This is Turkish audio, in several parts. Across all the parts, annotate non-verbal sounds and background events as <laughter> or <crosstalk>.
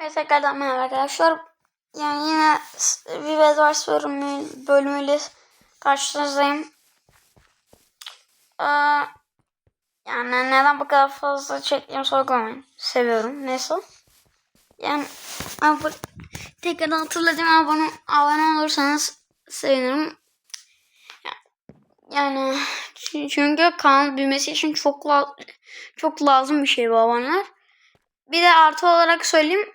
Evet tekrardan merhaba arkadaşlar. Yani yine s- bir Bedwars bölümü, bölümüyle karşınızdayım. Ee, yani neden bu kadar fazla çektiğimi sorgulamayın. Seviyorum. Neyse. Yani abone, tekrardan hatırladım abone, abone olursanız sevinirim. Ya- Yani çü- çünkü kanal büyümesi için çok la- çok lazım bir şey bu aboneler. Bir de artı olarak söyleyeyim.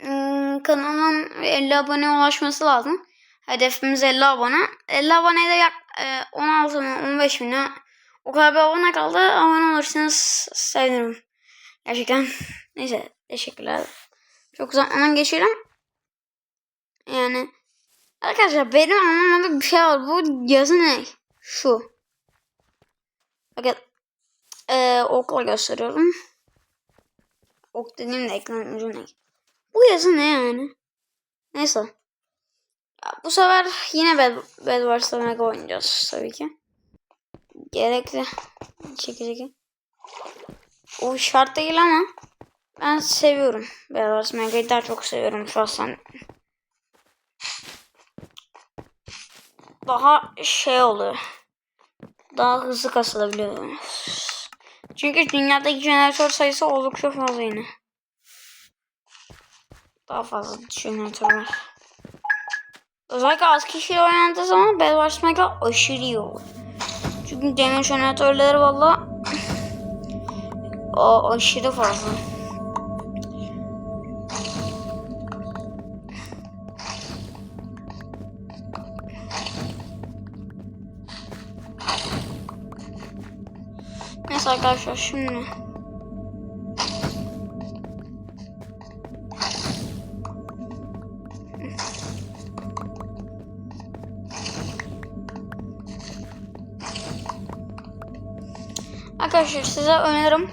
Hmm, kanalın 50 abone ulaşması lazım. Hedefimiz 50 abone. 50 aboneye de yak, e, 16 mı 15 mi ne? O kadar bir abone kaldı. Abone olursanız sevinirim. Gerçekten. <laughs> Neyse teşekkürler. Çok zaman geçirdim. Yani arkadaşlar benim anlamadığım bir şey var. Bu yazı ne? Şu. Bakın. E, okla gösteriyorum. Ok dediğimde ekran ucu? Bu yazı ne yani? Neyse. Ya, bu sefer yine Bed, Bedwars'la Mega oynayacağız tabii ki. Gerekli. Çeki çeki. O şart değil ama ben seviyorum. Bedwars Mega'yı daha çok seviyorum şahsen. Daha şey oluyor. Daha hızlı kasılabiliyor. Çünkü dünyadaki jeneratör sayısı oldukça fazla yine. Daha fazla jeneratör var. Özellikle az kişiyle oynandığı zaman Bedwars Mega aşırı iyi olur. Çünkü demir jeneratörleri valla aşırı fazla. Neyse arkadaşlar şimdi Arkadaşlar size önerim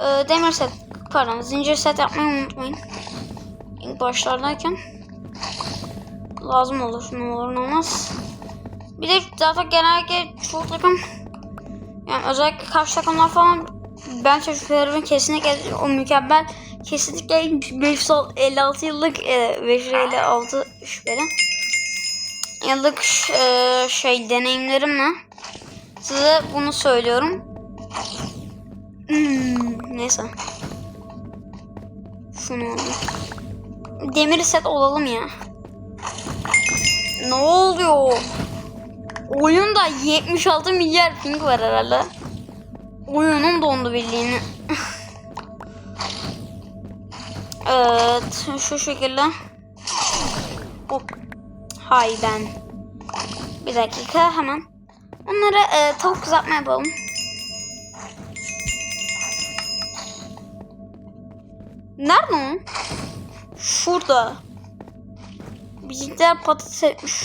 e, demir set pardon zincir set yapmayı unutmayın. İlk başlardayken lazım olur ne olur ne olmaz. Bir de zaten genellikle çoğu takım yani özellikle karşı takımlar falan ben çocuklarımın kesinlikle o mükemmel kesinlikle 556 yıllık e, 556 şüpheli yıllık e, şey deneyimlerimle size bunu söylüyorum. Hmm, neyse. Şunu alayım. Demir set olalım ya. Ne oluyor? Oyunda 76 milyar ping var herhalde. Oyunun dondu bildiğini. <laughs> evet, şu şekilde. Hop. Hay ben. Bir dakika hemen. Onlara e, tavuk kızartma yapalım. Nerede o? Şurada. Bizimkiler patates etmiş.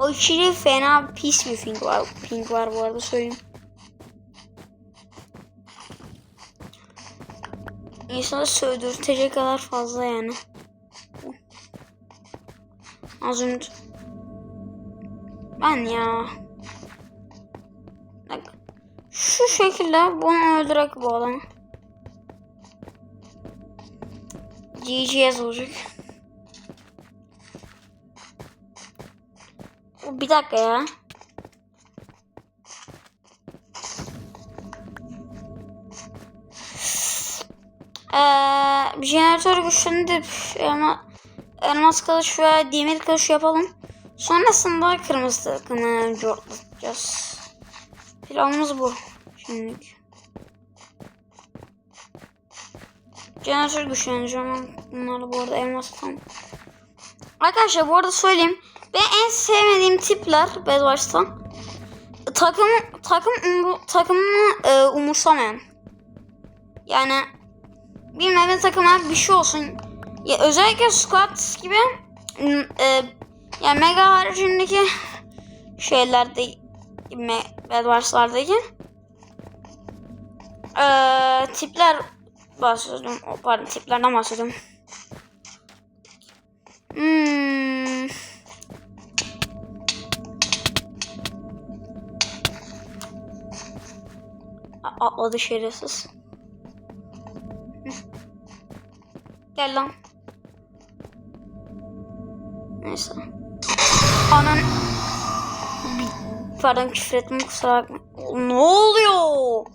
Aşırı fena pis bir ping var. Ping var bu arada söyleyeyim. İnsanı sövdürtecek kadar fazla yani. Az önce. Ben ya. Bak. Şu şekilde bunu öldürek bu adamı. GG yazılacak. Bir dakika ya. Ee, jeneratör güçlendirip elma, elmas kılıç veya demir kılıç yapalım. Sonrasında kırmızı takımı cortlatacağız. Planımız bu. Şimdilik. Jeneratör güçlendireceğim. Bunları bu arada elmas tam. Arkadaşlar bu arada söyleyeyim. Ben en sevmediğim tipler Bedwars'tan. Takım takım umru, takımını e, umursamayan. Yani bilmem takıma bir şey olsun. Ya özellikle squad gibi e, yani mega haricindeki şeylerde Bedwars'lardaki e, tipler bahsediyorum. O, pardon tiplerden bahsediyorum. Hmm. Atladı şerefsiz. Gel lan. Neyse. Anan. Pardon küfür ettim kusura bakma. Ne oluyor?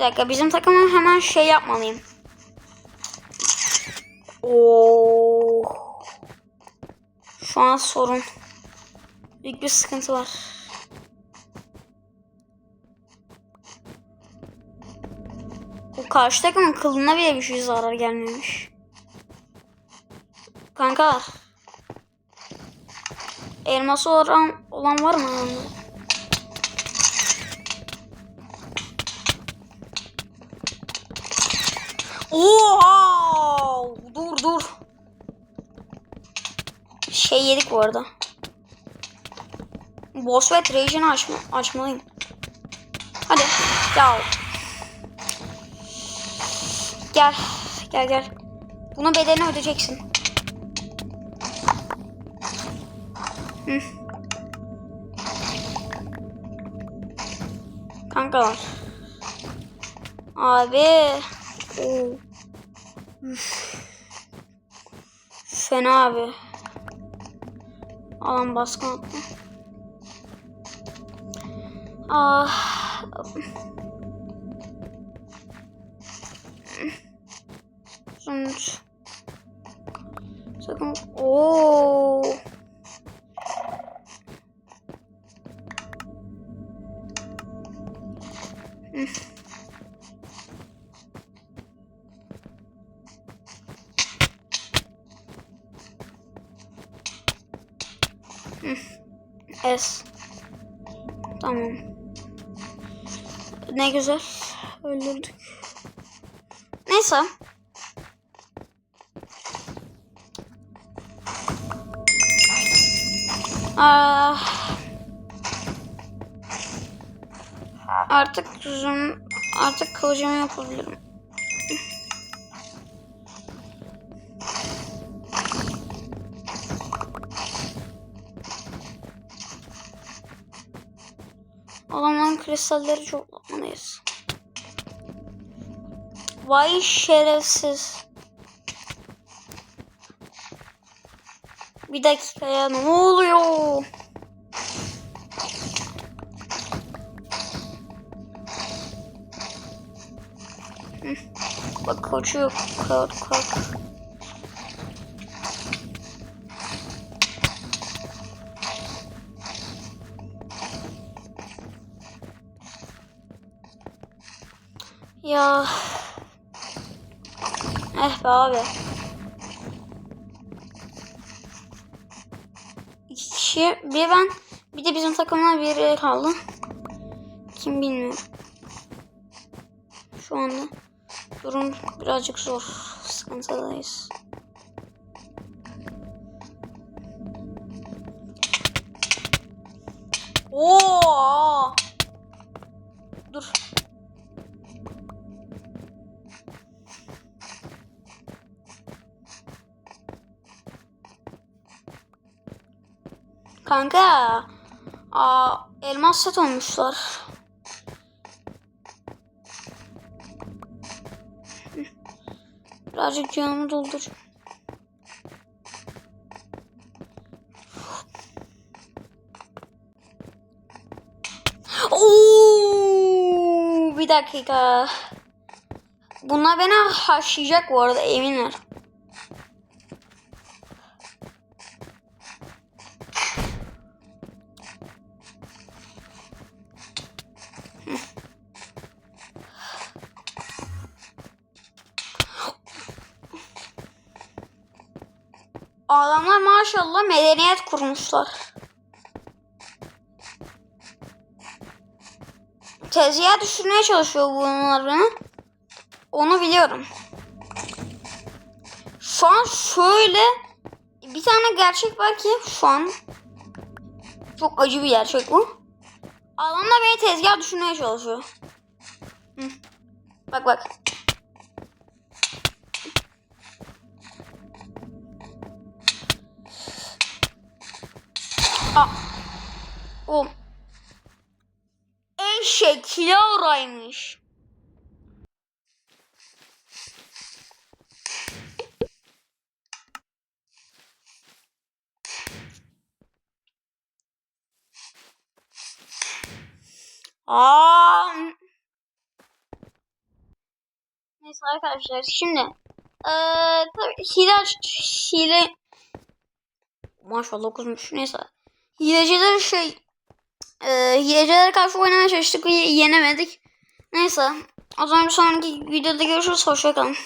Bir dakika bizim takımın hemen şey yapmalıyım. Oo. Şu an sorun. Büyük bir sıkıntı var. Bu karşı takımın kılına bile bir şey zarar gelmemiş. Kanka. Elması olan, olan var mı? Oha! Dur dur. Şey yedik bu arada. Boss ve Trajan'ı açma, açmalıyım. Hadi. Gel. Gel. Gel gel. Bunun bedelini ödeyeceksin. Hı. Kankalar. Abi. Üf. Fena abi. Alan baskın attı. Ah. Sonuç. Sakın. Oo. S. Tamam. Ne güzel. Öldürdük. Neyse. Aa, artık zoom, artık kılıcımı yapabilirim. Adamların kristalleri toplamalıyız. Vay şerefsiz. Bir dakika ya ne oluyor? Bak kaçıyor. Kalk kalk. Ya. Eh be abi. İki kişi. Bir ben. Bir de bizim takımdan biri kaldı. Kim bilmiyorum. Şu anda durum birazcık zor. Sıkıntıdayız. Oo! Dur. Kanka. Aa, elmas set olmuşlar. Birazcık canımı doldur. Oo, bir dakika. Bunlar beni haşlayacak bu arada eminler. Adamlar maşallah medeniyet kurmuşlar. Tezgaha düşürmeye çalışıyor bunlar. Onu biliyorum. Şu an şöyle bir tane gerçek var ki şu an çok acı bir gerçek bu. Adamlar beni tezgah düşürmeye çalışıyor. Hı. Bak bak. O. Eşek kilo oraymış. Aa. Neyse arkadaşlar şimdi ee, tabii hile hile maşallah kuzmuş neyse hileciler şey eee hilecilere karşı oynamaya çalıştık ve yenemedik. Neyse o zaman bir sonraki videoda görüşürüz. Hoşçakalın.